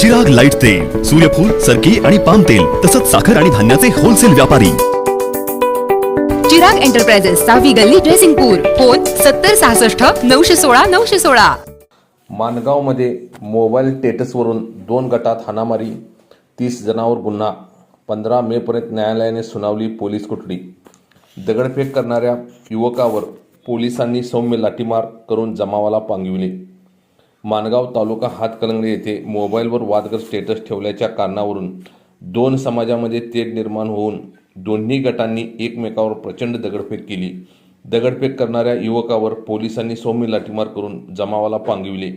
जग लाइट तेल सूर्यफूल सरकी आणि पाम तेल तसंच साखर आणि धान्याचे होलसेल व्यापारी. चिराग एंटरप्राइजेस सहावी गल्ली ड्रेसिंगपूर फोन सत्तर सहासष्ट नऊशे सोळा नऊशे सोळा. माणगावमध्ये मोबाईल स्टेटसवरून दोन गटात हाणामारी तीस जणांवर गुन्हा पंधरा मेपर्यंत न्यायालयाने सुनावली पोलीस कुठली दगडफेक करणाऱ्या युवकावर पोलिसांनी सौम्य लाठीमार करून जमावाला पांगविले. माणगाव तालुका हातकलंगडे येथे मोबाईलवर वादग्रस्त स्टेटस ठेवल्याच्या कारणावरून दोन समाजामध्ये तेढ निर्माण होऊन दोन्ही गटांनी एकमेकावर प्रचंड दगडफेक केली. दगडफेक करणाऱ्या युवकावर पोलिसांनी सौम्य लाठीमार करून जमावाला पांगविले.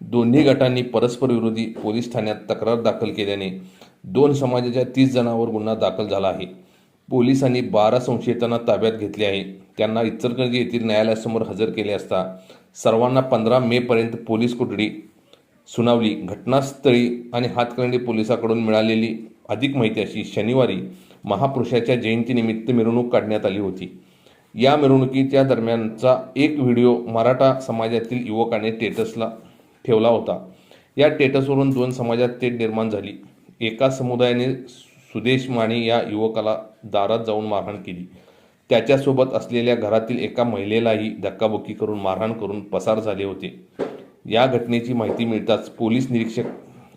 दोन्ही गटांनी परस्पर विरोधी पोलीस ठाण्यात तक्रार दाखल केल्याने दोन समाजाच्या तीस जणांवर गुन्हा दाखल झाला आहे. पोलिसांनी बारा संशयितांना ताब्यात घेतले आहे. त्यांना इचलकरंजी येथील न्यायालयासमोर हजर केले असता सर्वांना पंधरा मेपर्यंत पोलीस कोठडी सुनावली. घटनास्थळी आणि हातकणंगले पोलिसाकडून मिळालेली अधिक माहिती अशी शनिवारी महापुरुषाच्या जयंतीनिमित्त मिरवणूक काढण्यात आली होती. या मिरवणुकीच्या दरम्यानचा एक व्हिडिओ मराठा समाजातील युवकाने टेटसला ठेवला होता. या टेटसवरून दोन समाजात तेट निर्माण झाली. एका समुदायाने सुदेश माने या युवकाला दारात जाऊन मारहाण केली. त्याच्यासोबत असलेल्या घरातील एका महिलेलाही धक्काबुक्की करून मारहाण करून पसार झाले होते. या घटनेची माहिती मिळताच पोलीस निरीक्षक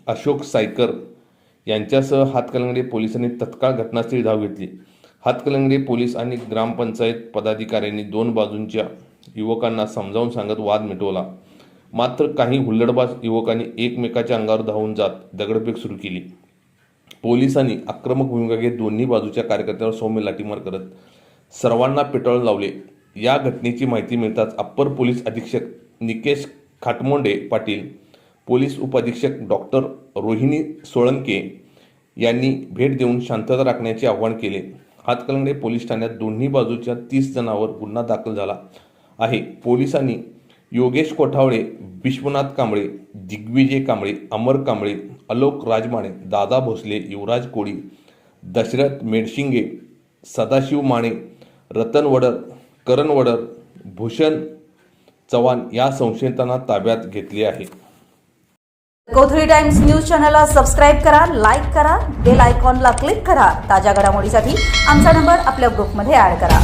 अशोक सायकर यांच्यासह हातकलंगडे पोलिसांनी तत्काळ घटनास्थळी धाव घेतली. हातकलंगडे पोलीस आणि ग्रामपंचायत पदाधिकाऱ्यांनी दोन बाजूंच्या युवकांना समजावून सांगत वाद मिटवला. मात्र काही हुल्लडबाज युवकांनी एकमेकाच्या अंगावर धावून जात दगडफेक सुरू केली. पोलिसांनी आक्रमक भूमिका घेत दोन्ही बाजूच्या कार्यकर्त्यांवर सौम्य लाठीमार करत सर्वांना पेटाळून लावले. या घटनेची माहिती मिळताच अप्पर पोलीस अधीक्षक निकेश खाटमोंडे पाटील पोलीस उपअधीक्षक डॉक्टर रोहिणी सोळंके यांनी भेट देऊन शांतता राखण्याचे आवाहन केले. हातकलंगडे पोलीस ठाण्यात दोन्ही बाजूच्या तीस जणांवर गुन्हा दाखल झाला आहे. पोलिसांनी योगेश कोठावळे विश्वनाथ कांबळे दिग्विजय कांबळे अमर कांबळे अलोक राजमाणे दादा भोसले युवराज कोळी दशरथ मेडशिंगे सदाशिव माने रतन वडर करण वडर भूषण चव्हाण या संशयितांना ताब्यात घेतली आहे. कोथळी टाइम्स न्यूज चॅनलला सबस्क्राईब करा लाईक करा बेल आयकॉनला क्लिक करा. ताज्या घडामोडीसाठी आमचा नंबर आपल्या ग्रुपमध्ये ॲड करा.